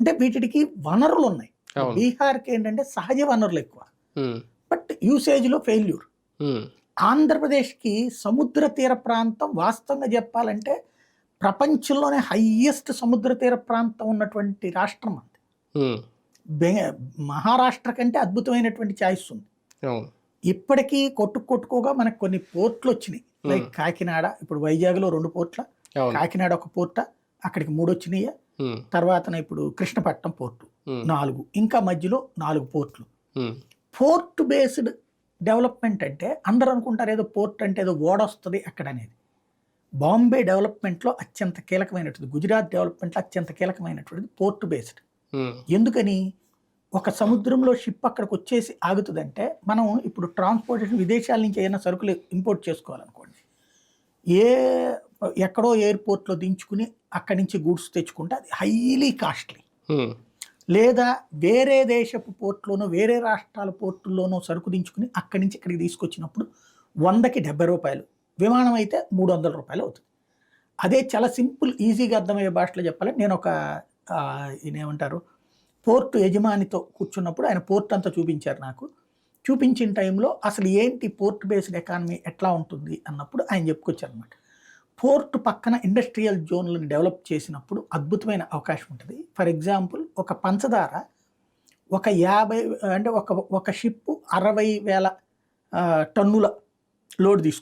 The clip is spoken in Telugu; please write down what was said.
అంటే వీటికి వనరులు ఉన్నాయి బీహార్కి ఏంటంటే సహజ వనరులు ఎక్కువ. బట్ యూసేజ్లో ఫెయిల్యూర్. ఆంధ్రప్రదేశ్కి సముద్ర తీర ప్రాంతం వాస్తవంగా చెప్పాలంటే ప్రపంచంలోనే హయ్యెస్ట్ సముద్ర తీర ప్రాంతం ఉన్నటువంటి రాష్ట్రం అది. మహారాష్ట్ర కంటే అద్భుతమైనటువంటి ఛాయిస్ ఉంది. ఇప్పటికీ కొట్టు కొట్టుకోగా మనకు కొన్ని పోర్ట్లు వచ్చినాయి. లైక్ కాకినాడ ఇప్పుడు వైజాగ్లో రెండు పోర్ట్ల. కాకినాడ ఒక పోర్ట అక్కడికి మూడు వచ్చినాయి తర్వాత ఇప్పుడు కృష్ణపట్నం పోర్టు నాలుగు. ఇంకా మధ్యలో నాలుగు పోర్ట్లు. పోర్ట్ బేస్డ్ డెవలప్మెంట్ అంటే అందరూ అనుకుంటారు ఏదో పోర్ట్ అంటే ఏదో ఓడ వస్తుంది అక్కడ అనేది. బాంబే డెవలప్మెంట్లో అత్యంత కీలకమైనటువంటిది గుజరాత్ డెవలప్మెంట్లో అత్యంత కీలకమైనటువంటిది పోర్ట్ బేస్డ్. ఎందుకని? ఒక సముద్రంలో షిప్ అక్కడికి వచ్చేసి ఆగుతుందంటే మనం ఇప్పుడు ట్రాన్స్పోర్టేషన్ విదేశాల నుంచి ఏదైనా సరుకులు ఇంపోర్ట్ చేసుకోవాలనుకోండి ఏ ఎక్కడో ఎయిర్పోర్ట్లో దించుకుని అక్కడి నుంచి గూడ్స్ తెచ్చుకుంటే అది హైలీ కాస్ట్లీ. లేదా వేరే దేశపు పోర్ట్లోనో వేరే రాష్ట్రాల పోర్టుల్లోనో సరుకు దించుకుని అక్కడి నుంచి ఇక్కడికి తీసుకొచ్చినప్పుడు వందకి డెబ్బై రూపాయలు విమానం అయితే మూడు వందల రూపాయలు అవుతుంది. అదే చాలా సింపుల్ ఈజీగా అర్థమయ్యే భాషలో చెప్పాలి నేను ఒక ఈయనేమంటారు పోర్టు యజమానితో కూర్చున్నప్పుడు ఆయన పోర్ట్ అంతా చూపించారు నాకు. చూపించిన టైంలో అసలు ఏంటి పోర్ట్ బేస్డ్ ఎకానమీ ఎట్లా ఉంటుంది అన్నప్పుడు ఆయన చెప్పుకొచ్చారు అనమాట పోర్ట్ పక్కన ఇండస్ట్రియల్ జోన్లను డెవలప్ చేసినప్పుడు అద్భుతమైన అవకాశం ఉంటుంది. ఫర్ ఎగ్జాంపుల్ ఒక పంచదార ఒక యాభై అంటే ఒక ఒక షిప్ అరవై వేల టన్నుల లోడ్ తీసుకొస్తుంది.